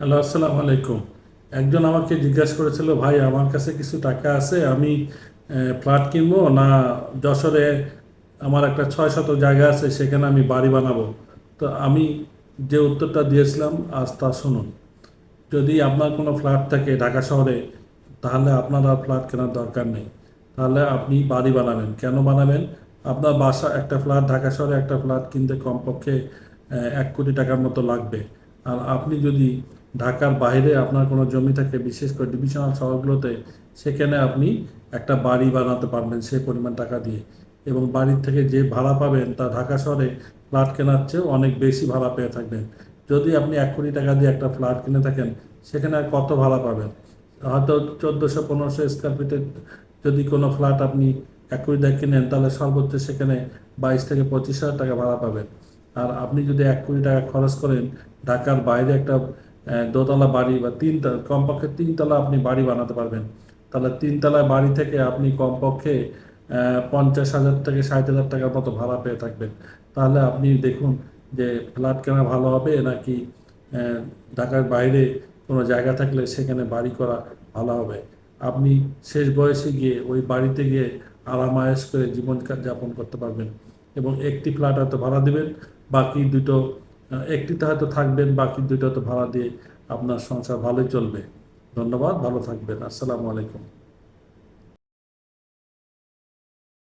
Hello, আসসালামু আলাইকুম। একজন আমাকে জিজ্ঞাসা করেছিল, ভাই, আমার কাছে কিছু টাকা আছে, আমি ফ্ল্যাট কিনবো না যশোরে আমার একটা ছয় শত জায়গা আছে, সেখানে আমি বাড়ি বানাবো? তো আমি যে উত্তরটা দিয়েছিলাম, আজ তা শুনুন। যদি আপনার কোনো ফ্ল্যাট থাকে ঢাকা শহরে, তাহলে আপনার আর ফ্ল্যাট কেনার দরকার নেই। তাহলে আপনি বাড়ি বানাবেন। কেন বানাবেন? আপনার বাসা একটা ফ্ল্যাট, ঢাকা শহরে একটা ফ্ল্যাট কিনতে কমপক্ষে এক কোটি টাকার মতো লাগবে। আর আপনি যদি ঢাকার বাইরে আপনার কোনো জমি থাকে, বিশেষ করে ডিভিশনাল শহরগুলোতে, সেখানে আপনি একটা বাড়ি বানাতে পারবেন সেই পরিমাণ টাকা দিয়ে। এবং বাড়ির থেকে যে ভাড়া পাবেন তা ঢাকা শহরে ফ্ল্যাট কেনার চেয়েও অনেক বেশি ভাড়া পেয়ে থাকবেন। যদি আপনি এক কোটি টাকা দিয়ে একটা ফ্ল্যাট কিনে থাকেন, সেখানে আর কত ভাড়া পাবেন? হয়তো চোদ্দোশো, পনেরোশো স্কোয়ার ফিটের যদি কোনো ফ্ল্যাট আপনি এক কোটি টাকা কিনেন, তাহলে সর্বোচ্চ সেখানে বাইশ থেকে পঁচিশ হাজার টাকা ভাড়া পাবেন। আর আপনি যদি এক কোটি টাকা খরচ করেন, ঢাকার বাইরে একটা দোতলা বাড়ি বা তিনতলা কমপক্ষে তিনতলা আপনি বাড়ি বানাতে পারবেন। তাহলে তিনতলা বাড়ি থেকে আপনি কমপক্ষে পঞ্চাশ হাজার থেকে ষাট হাজার টাকার মতো ভাড়া পেয়ে থাকবেন। তাহলে আপনি দেখুন যে ফ্ল্যাট কেনা ভালো হবে নাকি ঢাকার বাইরে কোনো জায়গা থাকলে সেখানে বাড়ি করা ভালো হবে। আপনি শেষ বয়সে গিয়ে ওই বাড়িতে গিয়ে আরামায়েশ করে জীবন যাপন করতে পারবেন এবং একটি ফ্ল্যাট হয়তো ভাড়া দেবেন, বাকি দুটো একটিতে হয়তো থাকবেন, বাকি দুইটা তো ভাড়া দিয়ে আপনার সংসার ভালোই চলবে। ধন্যবাদ, ভালো থাকবেন। আসসালামু আলাইকুম।